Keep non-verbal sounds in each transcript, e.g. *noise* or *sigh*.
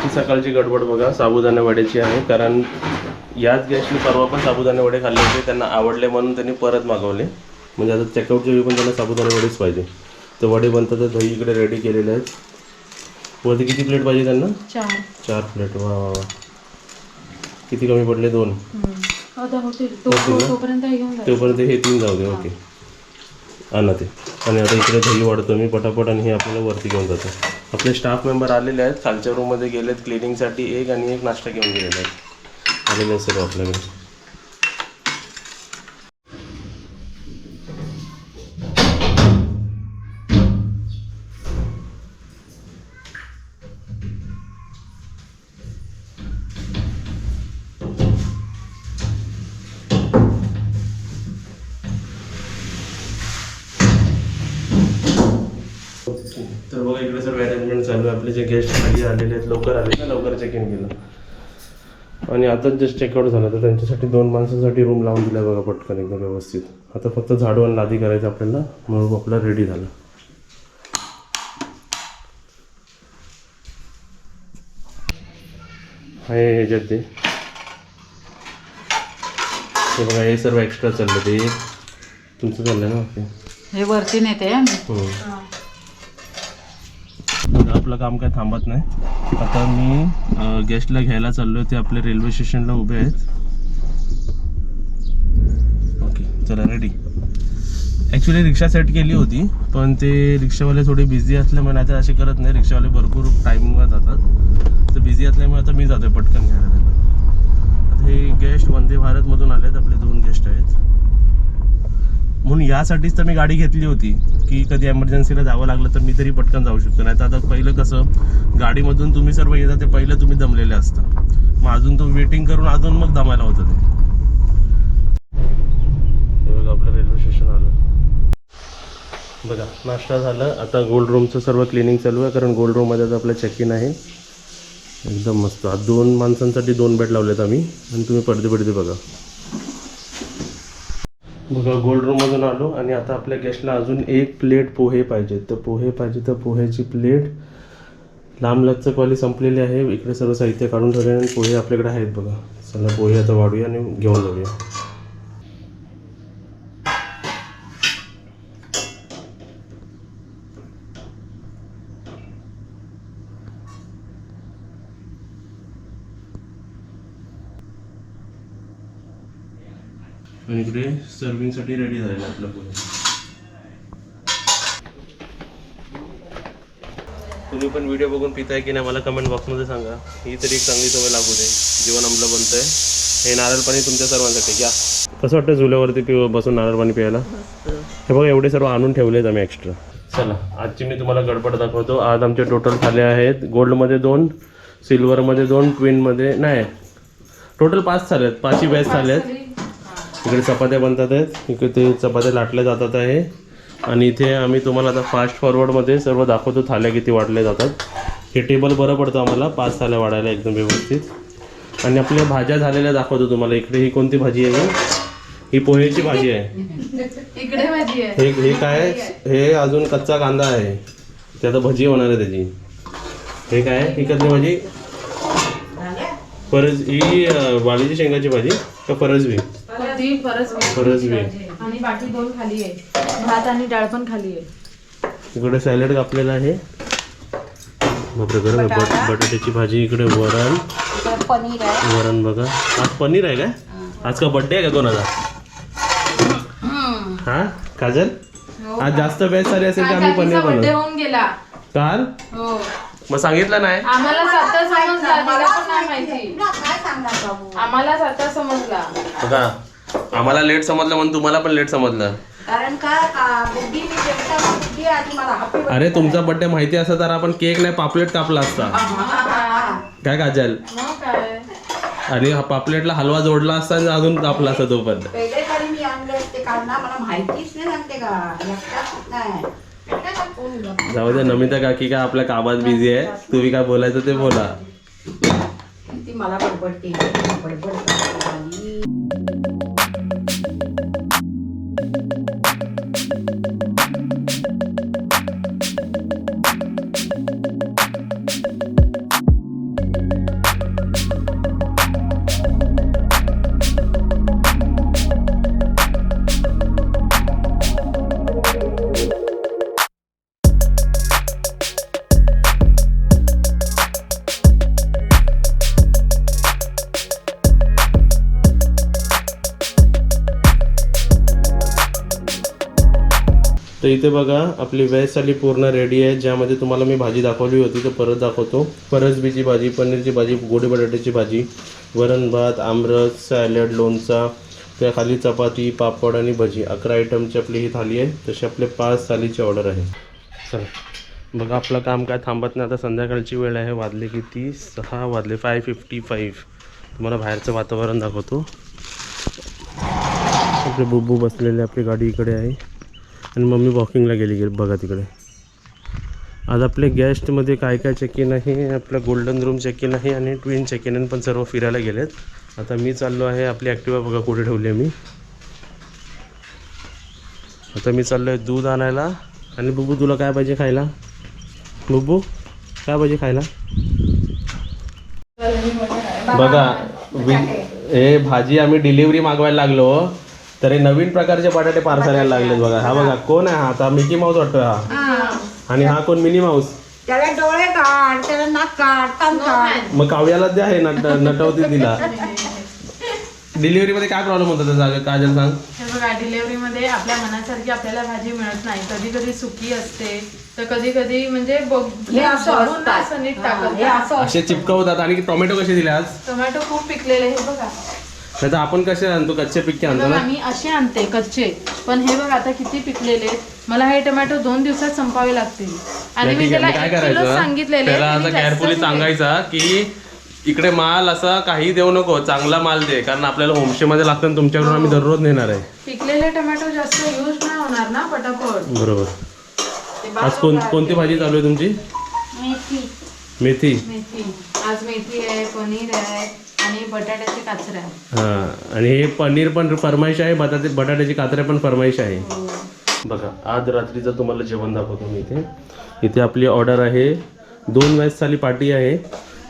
आजची सकाळची गडबड बघा साबुदाणा वड्याची आहे. कारण याच गॅसनी परवा पण साबुदाणे वडे खाल्ले होते त्यांना आवडले म्हणून त्यांनी परत मागवले. म्हणजे आता चेकआउटच्या वेळी पण त्यांना साबुदाणे वडेच पाहिजे. तर वडे बनतात तर दही इकडे रेडी केलेले आहेत. वरती किती प्लेट पाहिजे त्यांना? चार. चार प्लेट वा वा वा. किती कमी पडले? दोन. हे तोपर्यंत हे तीन जाऊ दे. ओके. आणा ते. आणि आता इकडे दही वाढतो मी पटापट आणि हे आपल्याला वरती घेऊन जातो. आपले स्टाफ मेंबर आलेले आहेत. खालच्या रूममध्ये गेलेत. क्लिनिंगसाठी एक आणि एक नाश्ता घेऊन गेलेले आहेत. आलेले आहेत सर्व आपल्याकडे. तर बघा इकडे सर्व चालू आहे. आपले जे गेस्ट खाली आलेले आहेत लवकर आले. ना लवकर चेक इन केलं. आणि आताच जस्ट चेकआउट झालं. तर त्यांच्यासाठी दोन माणसांसाठी रूम लावून दिला बघा पटकन एकदम व्यवस्थित. आता फक्त झाडू आणि लादी करायचं आपल्याला. म्हणून आपला रेडी झाला. हे ह्याच्यात ते. हे बघा हे सर्व एक्स्ट्रा चाललं ते. तुमचं चाललं ना? ओके हे वरती नेते आपलं काम काय थांबत नाही. आता मी गेस्टला घ्यायला चाललोय. ते आपल्या रेल्वे स्टेशनला उभे आहेत. ओके चला रेडी ॲक्च्युली रिक्षा सेट केली होती पण ते रिक्षावाले थोडे बिझी असल्यामुळे आता असे करत नाही. रिक्षावाले भरपूर टाईमवर जातात. तर बिझी असल्यामुळे आता मी जातोय पटकन घ्यायला. आता हे गेस्ट वंदे भारतमधून आहेत आपले दोन गेस्ट आहेत. म्हणून यासाठीच तर मी गाडी घेतली होती की कधी एमर्जन्सीला जावं लागलं तर मी तरी पटकन जाऊ शकतो. नाही तर आता पहिलं कसं गाडीमधून तुम्ही सर्व येता ते पहिलं तुम्ही दमलेले असता. मग अजून तो वेटिंग करून अजून मग दमायला होतं ते. बघा आपलं रेल्वे स्टेशन आलं. बघा नाश्ता झालं. आता गोल्ड रूमचं सर्व क्लिनिंग चालू आहे कारण गोल्ड रूममध्ये आता आपलं चेक इन आहे. एकदम मस्त. आज दोन माणसांसाठी दोन बेड लावलेत आम्ही. आणि तुम्ही पडदे पडदे बघा. बघा गोल्ड रूममधून आलो आणि आता आपल्या गेस्टला अजून एक प्लेट पोहे पाहिजे. तर पोहे पाहिजे तर पोह्याची प्लेट लांब लचकवाली संपलेली आहे. इकडे सर्व साहित्य काढून ठेवले आणि पोहे आपल्याकडे आहेत बघा. चला पोहे आता वाढूया आणि घेऊन जाऊया. आणि इकडे सर्विंगसाठी रेडी झालेलं आपलं पोहे तुम्ही पण व्हिडिओ बघून पिताय की नाही मला कमेंट बॉक्समध्ये सांगा. ही तरी एक चांगली सवय लागू दे. जेवण आमलं बनतंय. हे नारळ पाणी तुमच्या सर्वांसाठी घ्या. कसं वाटतं झुल्यावरती पिऊ बसून नारळ पाणी प्यायला? हे बघा एवढे सर्व आणून ठेवलेत आम्ही एक्स्ट्रा चला. आजची मी तुम्हाला गडबड दाखवतो. आज आमचे टोटल थाले आहेत. गोल्डमध्ये दोन सिल्वरमध्ये दोन ट्विनमध्ये नाही. टोटल पाच थाले आहेत पाचही बॅच थाले आहेत इकडे चपात्या बनतात आहेत. इकडे ते चपात्या लाटल्या जातात आहे. आणि इथे आम्ही तुम्हाला आता फास्ट फॉरवर्डमध्ये सर्व दाखवतो थाल्या किती वाढल्या जातात. हे टेबल बरं पडतं आम्हाला पाच थाल्या वाढायला एकदम व्यवस्थित. आणि आपल्या भाज्या झालेल्या दाखवतो तुम्हाला. इकडे ही कोणती भाजी आहे? ही पोहेची भाजी आहे. इकडे आहे. हे हे काय? हे अजून कच्चा कांदा आहे. ते आता भजी होणार आहे त्याची. हे काय? ही कसली भाजी? परज ही वालीची शेंगाची भाजी का फरजबी आणि बाकी दोन खाली आहे भात आणि डाळ पण खाली आहे इकडे सॅलड कापलेला आहे. बापरे गरम आहे. बट बटाट्याची भाजी इकडे वरण. पनीर आहे. वरण बघा. आज पनीर आहे काय आज का बड्डे आहे का कोणाचा हा? काजल? आज जास्त बेस्ट सारी असेल तर आम्ही पनीर बर्थडे बनवू? होऊन गेला. काल? हो. मग सांगितलं नाही? आम्हाला स्वतः समजला तिला पण नाही माहिती. तुला काय सांगणार बाबू? आम्हाला स्वतः समजला. बघा. आम्हाला लेट समजलं म्हणून तुम्हाला पण लेट समजलं. कारण का का बुद्धी मी जेवता बुद्धी आधी मला हॅपी अरे तुमचा बड्डे माहिती असता तर आपण केक नाही पापलेट कापला असता. काय काजल? मग काय? आणि हा पापलेटला हलवा जोडला असता आणि अजून कापला असता तो पण. पहिले तरी मी आणले असते कारण ना मला माहितीच नाही सांगते का. लक्षात नाही जाऊ दे नमिता काकी काय आपल्या कामात बिझी आहे? तुम्ही काय बोलायचं ते बोला. ती मला बडबड केली बडबड इथे बघा आपली व्हेज थाली पूर्ण रेडी आहे. ज्यामध्ये तुम्हाला मी भाजी दाखवली होती तर परत दाखवतो. परसबीची भाजी पनीरची भाजी गोडी बटाट्याची भाजी वरण भात आमरस सॅलड लोणचा त्या खाली चपाती पापड आणि भजी. अकरा आयटमची आपली ही थाली आहे. तशी आपले पाच थालीची ऑर्डर आहे. चला. बघा आपलं काम काय थांबत नाही. आता संध्याकाळची वेळ आहे. वाजले किती? सहा वाजले. फाय फिफ्टी फाईव्ह तुम्हाला बाहेरचं वातावरण दाखवतो. आपले बुब्बू बसलेले आपली गाडी इकडे आहे. आणि मम्मी वॉकिंगला गेली गेली बघा तिकडे. आज आपले गेस्टमध्ये काय काय चेक इन आहे आपलं गोल्डन रूम चेक इन आहे आणि ट्विन चेक इन पण सर्व फिरायला गेलेत. आता मी चाललो आहे आपली ॲक्टिवा बघा कुठे ठेवली आहे मी. आता मी चाललो आहे दूध आणायला. आणि बुबू तुला काय पाहिजे खायला? बुबू काय पाहिजे खायला? बघा हे भाजी आम्ही डिलिव्हरी मागवायला लागलो. तर हे नवीन प्रकारचे बटाटे पार्सल यायला लागलेत बघा. हा बघा कोण आहे हा? आता मिकी माऊस वाटतोय हा. आणि हा कोण? Mini mouse. त्याला डोळे काढ त्याला नाक काढ कान काढ. मग काव्याला द्या हे नट नटवती दिला *laughs* डिलिव्हरी मध्ये काय प्रॉब्लेम होता त्याचा काजल सांग. हे बघा डिलेवरीमध्ये आपल्या मनासारखी आपल्याला भाजी मिळत नाही. कधी कधी सुकी असते. तर कधी कधी म्हणजे बघ- हे असं भरून असतात. असं नीट हा, टाकत हे नाही. असं असे चिपकवतात आणि टोमॅटो कसे दिले आज? टोमॅटो खूप पिकलेले हे बघा. नाही तर आपण कसे आणतो? कच्चे पिक्के आणतो ना? मी असे आणते कच्चे. पण हे बघ आता किती पिकलेले. मला हे टोमॅटो दोन दिवसात संपावे लागतील. आणि मी त्याला काय करायचं? सांगितलेले त्याला केअरफुली. सांगायचा की इकडे माल असा काही देऊ नको चांगला माल दे. कारण आपल्याला होमस्टे मध्ये लागतं तुमच्याकडून आम्ही दररोज नेणार आहे. पिकलेले टोमॅटो जास्त यूज नाही होणार ना पटापट. बरोबर. आज कोण कोणती भाजी चालू आहे तुमची? मेथी. मेथी. आज मेथी आहे पनीर आहे. बटाट्याचे हा आणि हे पनीर पण फरमाईश आहे बटाटे बटाट्याची कात्र्या पण फरमाईश आहे. बघा आज रात्रीचं तुम्हाला जेवण दाखवतो मी इथे. इथे आपली ऑर्डर आहे दोन वेळेस साली पार्टी आहे.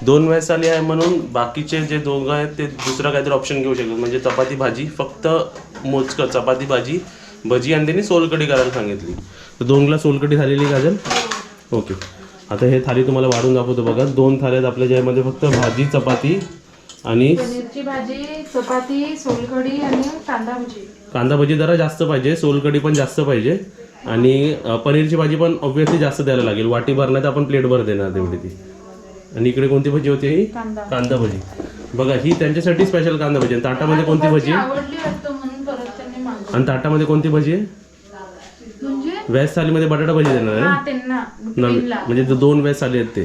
दोन वेळेस साली आहे म्हणून बाकीचे जे दोघं आहेत ते दुसरं काहीतरी ऑप्शन घेऊ शकतात. म्हणजे चपाती भाजी फक्त मोजकं चपाती भाजी भजी आणि त्यांनी सोलकढी करायला सांगितली. तर दोन ग्लास सोलकढी झालेली काजल ओके. आता हे थाली तुम्हाला वाढून दाखवतो बघा. दोन थाल्यात आपल्या ज्यामध्ये फक्त भाजी चपाती आणि पनीरची भाजी चपाती सोलकढी आणि कांदा भजी. कांदा भजी जरा जास्त पाहिजे सोलकढी पण जास्त पाहिजे. आणि पनीरची भाजी पण ऑब्व्हियसली जास्त द्यायला लागेल. वाटी भरण्यात आपण प्लेट भर देणार तेवढी ती. आणि इकडे कोणती भजी होती ही कांदा. कांदा भजी. बघा ही त्यांच्यासाठी स्पेशल कांदा भजी आणि ताटामध्ये कोणती भजी आहे? आणि ताटामध्ये कोणती भजी आहे? म्हणजे? व्याज थालीमध्ये बटाटा भजी देणार आहे. म्हणजे दोन व्याज थाली आहेत ते.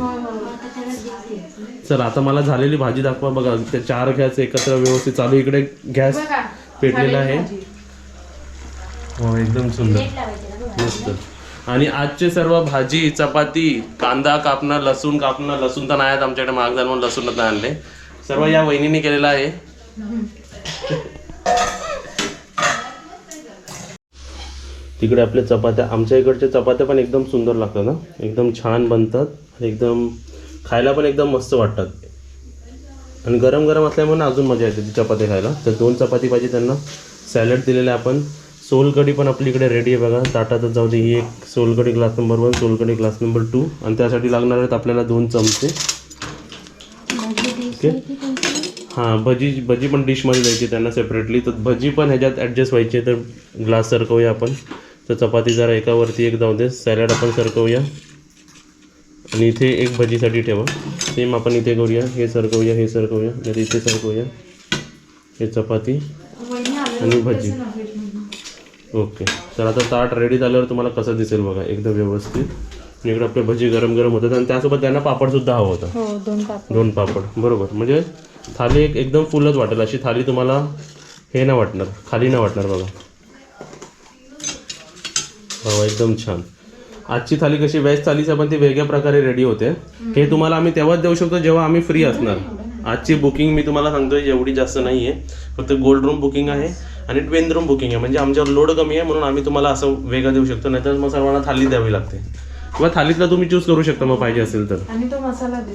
चल आता मला झालेली भाजी दाखवा बघा. ते चार गॅस एकत्र व्यवस्थित चालू. इकडे गॅस पेटलेला आहे. हो एकदम सुंदर. मस्त. आणि आजचे सर्व भाजी चपाती कांदा कापणं लसूण कापणं लसूण तर नाही आहेत आमच्याकडे महाग म्हणून लसूणच नाही आणले. सर्व या वहिनीने केलेलं आहे. तिकडे आपल्या चपात्या आमच्या इकडच्या चपात्या पण एकदम सुंदर लागतात ना. एकदम छान बनतात. एकदम खायला पण एकदम मस्त वाटतात. आणि गरम गरम असल्यामुळे अजून मजा येते ती चपाती खायला. तर दोन चपाती पाहिजे त्यांना. सॅलड दिलेलं आहे आपण. सोलकढी पण आपली इकडे रेडी आहे बघा. ताटातच जाऊ दे ही एक solkadhi glass number one solkadhi glass number two आणि त्यासाठी लागणार आहेत आपल्याला दोन चमचे. ओके हां भजी भजी पण डिशमध्ये द्यायची त्यांना सेपरेटली तर भजी पण ह्याच्यात ॲडजस्ट व्हायची तर ग्लास सरकवूया आपण. तर चपाती जरा एकावरती एक जाऊ दे. सॅलड आपण सरकवूया. आणि इथे एक भजीसाठी ठेवा. सेम आपण इथे करूया. हे सरकवूया हे सरकवूया. नाही इथे सरकवूया. हे चपाती आणि भजी. ओके. तर आता ताट रेडी झाल्यावर तुम्हाला कसं दिसेल बघा एकदम व्यवस्थित. इकडे आपले भजी गरम गरम होतात आणि त्यासोबत त्यांना पापडसुद्धा हवं होतं. हो दोन पापड. दोन पापड. बरोबर. म्हणजे थाली एक एकदम फुलच वाटेल. अशी थाली तुम्हाला हे नाही वाटणार. खाली नाही वाटणार बघा. हो एकदम छान. आजची थाली कशी वेज थालीच पण ती वेगळ्या प्रकारे रेडी होते. हे तुम्हाला आम्ही तेव्हाच देऊ शकतो जेव्हा आम्ही फ्री असणार. आजची बुकिंग मी तुम्हाला सांगतोय एवढी जास्त नाही आहे फक्त गोल्ड रूम बुकिंग आहे आणि ट्वेन रूम बुकिंग आहे. म्हणजे आमच्यावर लोड कमी आहे म्हणून आम्ही तुम्हाला असं वेगळं देऊ शकतो. नाहीतर मग सर्वांना थाली द्यावी लागते. किंवा थालीतला तुम्ही चूज करू शकता मग पाहिजे असेल तर. आणि तो मसाला दे.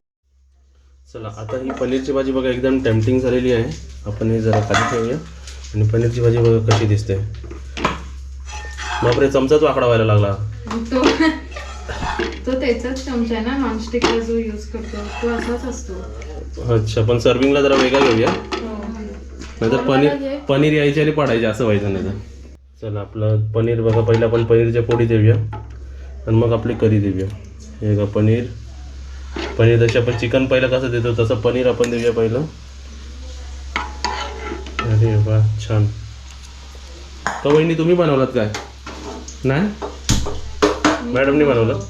चला आता ही पनीरची भाजी बघा एकदम टेम्पटिंग झालेली आहे. आपण हे जरा खाली ठेवूया. आणि पनीरची भाजी बघा कशी दिसते. बापरे चमचाच वाकडा व्हायला लागला. तो तो त्याचाच चमचा आहे ना नॉनस्टिकला जो यूज करतो तो असाच असतो. अच्छा पण सर्विंगला जरा वेगळा घेऊया. हो. नाहीतर पनीर पनीर यायची आणि पडायची असं व्हायचं नाही तर चला आपलं पनीर बघा पहिलं आपण पनीरच्या पोळी देऊया. आणि मग आपली करी देऊया. हे का पनीर. पनीर जशी आपण चिकन पहिलं कसं देतो तसं पनीर आपण देऊया पहिलं. अरे वा छान. तर वहिनी तुम्ही बनवलात काय? नाही? मॅडमनी बनवलं?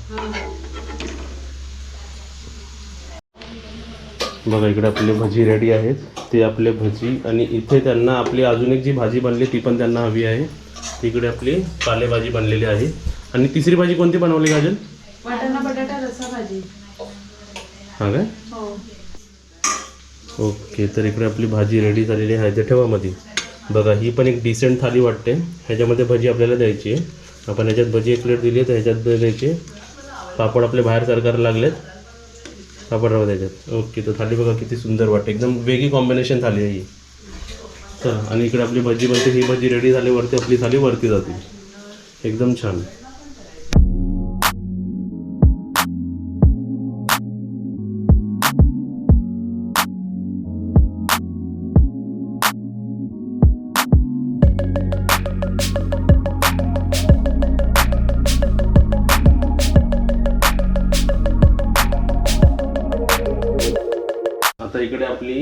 बघा इकडे आपली भजी रेडी आहेत. ते आपले भजी आणि इथे त्यांना आपली अजून एक जी भाजी बनली ती पण त्यांना हवी आहे. तिकडे आपली पालेभाजी बनलेली आहे. आणि तिसरी भाजी कोणती बनवली भाजी. हां काय? हो. ओके तर इकडे आपली भाजी रेडी झालेली आहे. ते ठेवा मध्ये बघा ही पण एक डिसेंट थाली वाटते. ह्याच्यामध्ये भजी आपल्याला द्यायची आहे. आपण ह्याच्यात भजी एक प्लेट दिली आहे तर ह्याच्यात द्यायची पापड आपले बाहेर सरकायला लागलेत. पापड राहू त्याच्यात ओके तर थाली बघा किती सुंदर वाटते. एकदम वेगळी कॉम्बिनेशन थाली आहे ही. तर आणि इकडे आपली भजी बनते. ही भजी रेडी झाली वरती आपली थाली वरती जाते. एकदम छान. आता इकडे आपली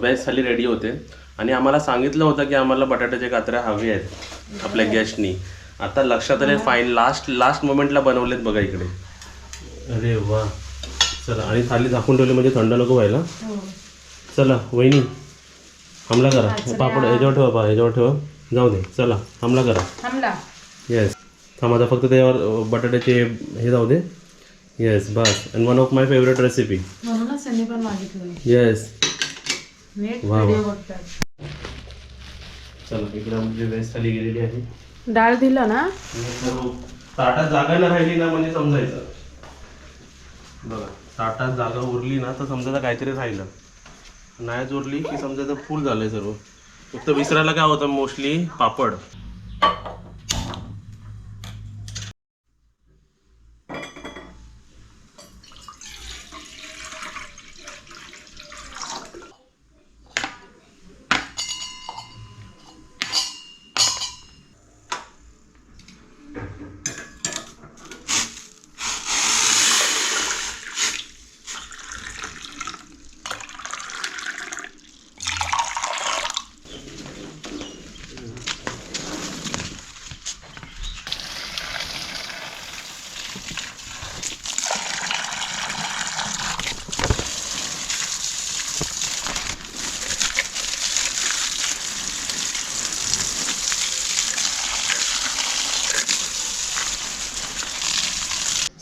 व्हेज थाली रेडी होते. आणि आम्हाला सांगितलं होतं की आम्हाला बटाट्याच्या कात्र्या हवे आहेत आपल्या गेस्टनी आता लक्षात आले फाईन लास्ट लास्ट मोमेंटला बनवलेत बघा इकडे. अरे वा. चला आणि थाली झाकून ठेवली म्हणजे थंड नको व्हायला. चला वहिनी हमला करा. पापड ह्याच्यावर ठेवा पा ह्याच्यावर ठेवा. जाऊ दे चला हमला करा. येस थांब आता फक्त त्याच्यावर बटाट्याचे हे जाऊ दे. Yes bus. And one of my favourite recipe त्यांनी पण मागितलं. येस नीट वा, वा. व्हिडिओ बघतात. चला इकडे आमची वेस्ट खाली गेलेली आहे. डाळ दिलं ना? आणि सर्व ताटात जागा नाही राहिली ना म्हणजे समजायचं. बघा ताटात जागा उरली ना तर समजायचं काहीतरी राहिलं. नाही उरली की समजायचं फुल झालंय सर्व. फक्त विसरायला काय होतं मोस्टली पापड.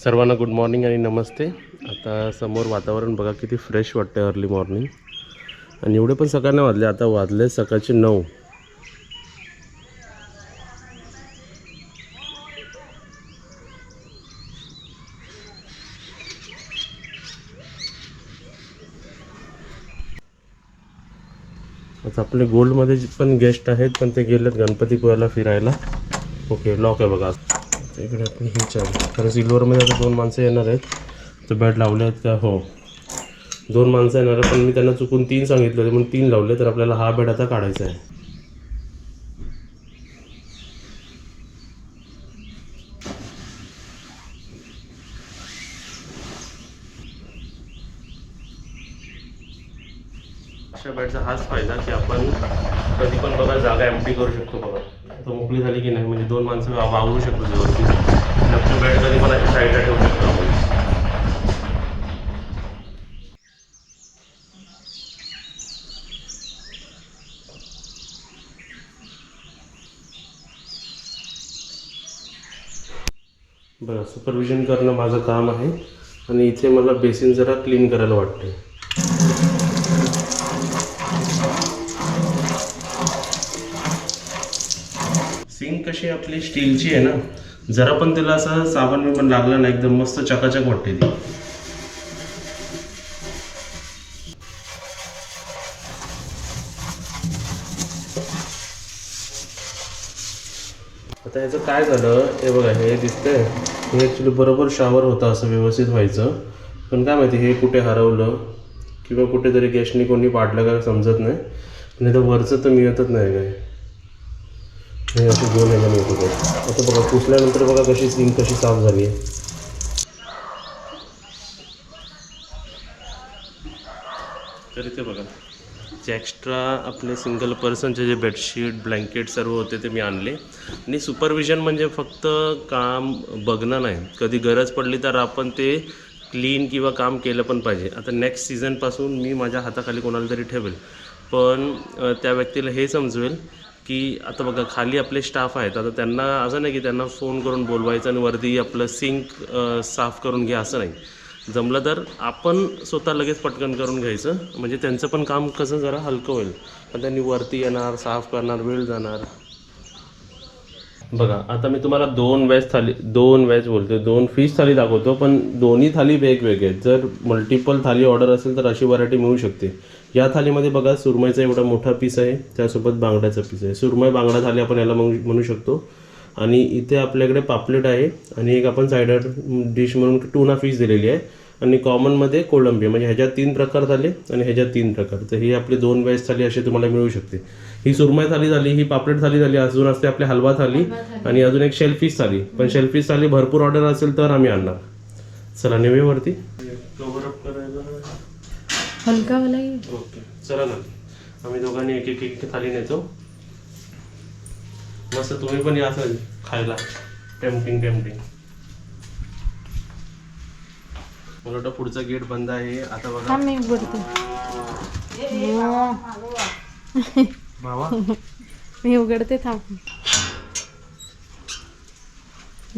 सर्वांना गुड मॉर्निंग आणि नमस्ते. आता समोर वातावरण बघा किती फ्रेश वाटतं अर्ली मॉर्निंग आणि एवढे पण सकाळने वाजले आता वाजले सकाळचे नऊ. आता आपले गोल्डमध्ये जे पण गेस्ट आहेत पण ते गेलेत गणपतीपुळ्याला फिरायला. ओके लॉक आहे बघा. इकडे आपण हीच आहे कारण सिल्वरमध्ये आता दोन माणसं येणार आहेत. तर बॅट लावले आहेत का? हो. दोन माणसं येणार आहेत पण मी त्यांना चुकून तीन सांगितले होते. म्हणून तीन लावले तर आपल्याला हा बॅट आता काढायचा आहे. पॅडचा हाच फायदा की आपण कधी पण बघा जागा एम्प्टी करू शकतो बघा. तो मोकळी झाली की नाही म्हणजे दोन माणसं वावरू शकतो व्यवस्थित आपली बॅट कधी पण अशा साईडला ठेवू शकतो आपण. बरं सुपरविजन करणं माझं काम आहे. आणि इथे मला बेसिन जरा क्लीन करायला वाटते कशी आपली स्टीलची आहे ना. जरा पण त्याला असं साबण बिबण लागला ना एकदम मस्त चकाचक वाटते ती. आता ह्याचं काय झालं? हे बघा हे दिसतंय. हे ॲक्च्युली बरोबर शावर होतं असं व्यवस्थित व्हायचं. पण काय माहिती हे कुठे हरवलं किंवा कुठेतरी गॅसनी कोणी पाडलं का समजत नाही. नाही तर वरचं तर मिळतच नाही काय. हे असे दोन ह्याच्याने येत होते. आता बघा पुसल्यानंतर बघा कशी स्किन कशी साफ झाली आहे. तर इथे बघा जे एक्स्ट्रा आपले सिंगल पर्सनचे जे बेडशीट ब्लँकेट सर्व होते ते मी आणले. आणि सुपरविजन म्हणजे फक्त काम बघणं नाही. कधी गरज पडली तर आपण ते क्लीन किंवा काम केलं पण पाहिजे. आता नेक्स्ट सीझनपासून मी माझ्या हाताखाली कोणाला तरी ठेवेल. पण त्या व्यक्तीला हे समजवेल की आता बघा खाली आपले स्टाफ आहेत. आता त्यांना असं नाही की त्यांना फोन करून बोलवायचं आणि वरती आपलं सिंक साफ करून घ्या असं नाही. जमलं तर आपण स्वतः लगेच पटकन करून घ्यायचं. म्हणजे त्यांचं पण काम कसं जरा हलकं होईल. आणि त्यांनी वरती येणार साफ करणार वेळ जाणार. बघा आता मी तुम्हाला दोन वेज थाली दोन वेज बोलतो दोन फिश थाली दाखवतो पण दोन्ही थाली वेगवेगळे आहेत. जर मल्टिपल थाली ऑर्डर असेल तर अशी व्हरायटी मिळू शकते. या थालीमध्ये बघा सुरमईचा एवढा मोठा पीस आहे त्यासोबत बांगड्याचा पीस आहे. सुरमई बांगडा थाली आपण याला म्हणू म्हणू शकतो. आणि इथे आपल्याकडे पापलेट आहे आणि एक आपण सायडर डिश म्हणून टूना फिश दिलेली आहे. आणि कॉमनमध्ये कोळंबी म्हणजे ह्याच्यात तीन प्रकार झाले आणि ह्याच्यात तीन प्रकार. तर ही आपली दोन व्हेज थाली अशी तुम्हाला मिळू शकते. ही सुरमई थाली झाली ही पापलेट थाली झाली अजून असते आपली हलवा थाली आणि अजून एक शेलफिश थाली. पण शेलफिश थाली भरपूर ऑर्डर असेल तर आम्ही आणणार. चला नेऊया वरती कवर अप करायला हलकावाला ओके चला ना. आम्ही दोघांनी एक एक एक थाली नेतो. मस्त तुम्ही पण या असं खायला. Tempting tempting. मला वाटतं पुढचा गेट बंद आहे. आता बघा. मी भावा *laughs* मी उघडते थांब.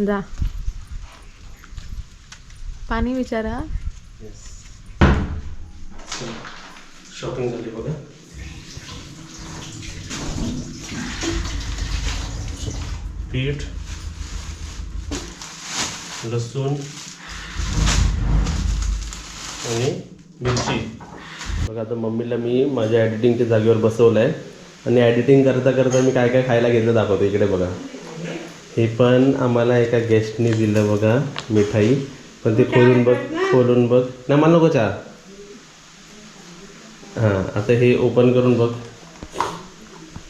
जा. पाणी विचारा. शॉपिंग झाली बघा. पीठ लसूण आणि मिरची. बघा आता मम्मीला मी माझ्या एडिटिंगच्या जागेवर बसवलं आहे आणि एडिटिंग करता करता मी काय काय खायला घेतलं दाखवतो इकडे बघा. हे पण आम्हाला एका गेस्टने दिलं बघा मिठाई. पण ते खोलून बघ खोलून बघ. नाही मला नको चहा. हां आता हे ओपन करून बघ.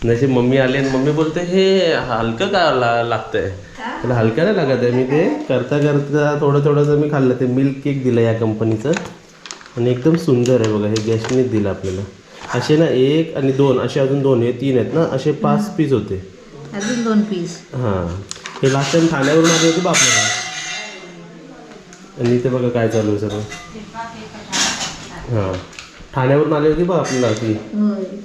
नशी मम्मी आली आणि मम्मी बोलते हे हलकं का ला लागतंय? त्याला हलकं नाही लागत आहे मी ते करता करता थोडं थोडंसं मी खाल्लं ते मिल्क केक दिलं या कंपनीचं आणि एकदम सुंदर आहे बघा हे गेस्टनीच दिलं आपल्याला. असे ना एक आणि दोन असे अजून दोन हे तीन आहेत ना असे पाच पीस होते. अजून दोन पीस हां. हे लास्ट टाइम ठाण्यावरून आले होते बा आपल्याला. आणि इथे बघा काय चालू आहे सर्व हां. ठाण्यावरून आली होती बा आपल्याला ती.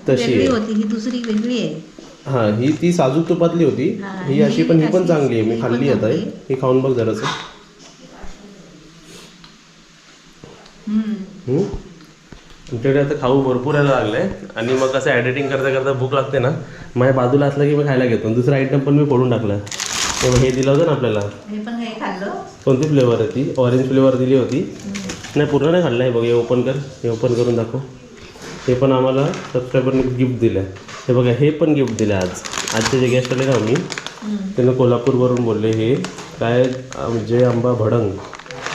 तशी वेगळी आहे. होती ही दुसरी वेगळी आहे. हां ही ती साजूक तुपातली होती. हां, ही ही अशी पण ही पण अशी- चांगली आहे. मी ही खाल्ली आता ही. चांगली ही खाऊन बघ जरासं. हम्म. हम्म? आमच्याकडे आता खाऊ भरपूर यायला लागलंय आणि मग कसं एडिटिंग करता करता भूक लागते ना. माझ्या बाजूला असलं की मी खायला घेतो. आणि दुसरा आयटम पण मी फोडून टाकला. ते बघ, हे दिलं होतं ना आपल्याला. हे पण खाल्लं? कोणती फ्लेवर आहे ती? ऑरेंज फ्लेवर दिली होती. नाही पूर्ण नाही खाल्लं. हे बघ हे ओपन कर. हे ओपन करून दाखव. हे पण आम्हाला सबस्क्रायबरने गिफ्ट दिलं आहे हे बघा हे पण गिफ्ट दिलं आज. आजचे जे गेस्ट आले ना मी त्यांना कोल्हापूरवरून बोलले हे. काय जय आंबा भडंग.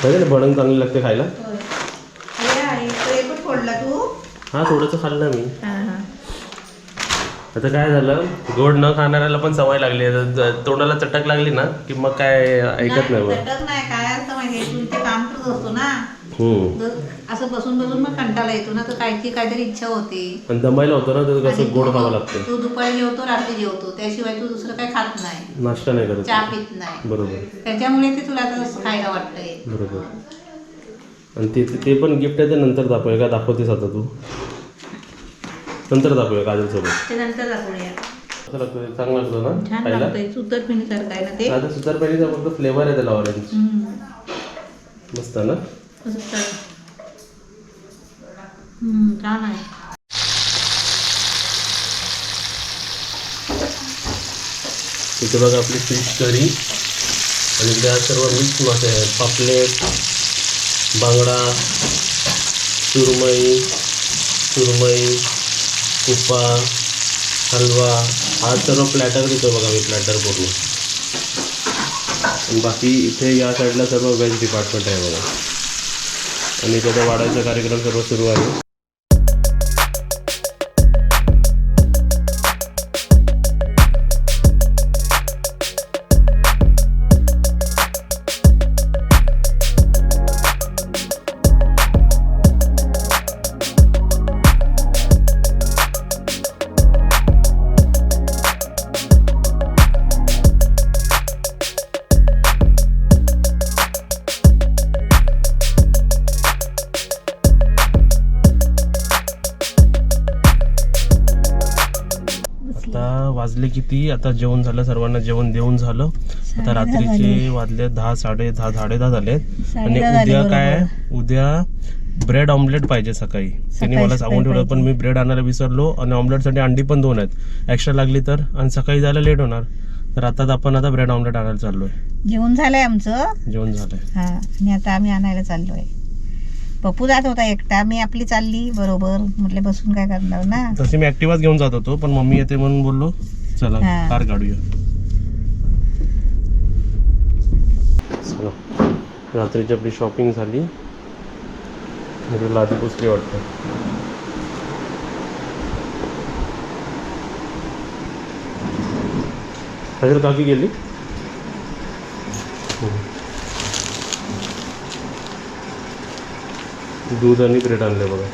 ना भडंग चांगली लागते खायला? हे थोडंसं खाल्लं मी. आता काय झालं? गोड न खाणाऱ्याला पण सवय लागली. ज- तोंडाला चटक लागली ना की मग काय ऐकत नाही मग चटक नाही काय असतं माहिती तू ते काम करत असतो ना हम्म. तर असं बसून बसून मग कंटाळा येतो ना तर कायची काहीतरी इच्छा होते. आणि दमायला होतं ना तर कसं गोड खावं लागतं. तू दुपारी जेवतो रात्री जेवतो. त्याशिवाय तू दुसरं काही खात नाही. नाश्ता नाही करत. चहा पित नाही. बरोबर. त्याच्यामुळे ते तुला आता खायला वाटतंय. बरोबर. आणि ते ते पण गिफ्ट आहे ते नंतर दाखवूया का दाखवतेस आता तू. नंतर दाखवूया काजलसोबत. ते नंतर दाखवूया. कसं लागतं ते? चांगलं लागतं ना छान खायला? लागतंय सुतर सारखं आहे ना ते? आता सुतार पहिलीचा फक्त फ्लेवर आहे त्याला ऑरेंज हम्म. मस्त ना? असं चालेल. छान आहे इथे बघा आपली फिश करी आणि त्या सर्व मिक्स मासे आहेत पापलेट बांगडा सुरमई सुरमई कुपा हलवा. हा सर्व प्लॅटर देतो बघा मी प्लॅटर पूर्ण. बाकी इथे या साईडला सर्व वेज डिपार्टमेंट आहे बघा. आणि त्याचा वाढायचा कार्यक्रम सर्व सुरू आहे. किती आता जेवण झालं सर्वांना जेवण देऊन झालं. आता रात्रीचे वाजले दहा साडे दहा साडे दहा झाले. आणि उद्या काय? उद्या ब्रेड ऑमलेट पाहिजे सकाळी. त्यांनी मला सांगून ठेवलं पण मी ब्रेड आणायला विसरलो आणि ऑमलेटसाठी अंडी पण दोन आहेत. एक्स्ट्रा लागली तर. आणि सकाळी जायला लेट होणार. तर आता आपण आता ब्रेड ऑमलेट आणायला चाललोय. जेवण झालंय आमचं. जेवण झालंय. हा आणि आता आम्ही आणायला चाललोय. पप्पू जात होता एकटा मी आपली चालली बरोबर. म्हटले बसून काय करणार ना? तसे मी ऍक्टिव्हाच घेऊन जात होतो पण मम्मी येते म्हणून बोललो. चला हा. कार काढूया चला रात्रीची आपली शॉपिंग झाली मी तुला आधी पुसली वाटतं. हजर काकी गेली? दूध आणि ब्रेड आणले बघा.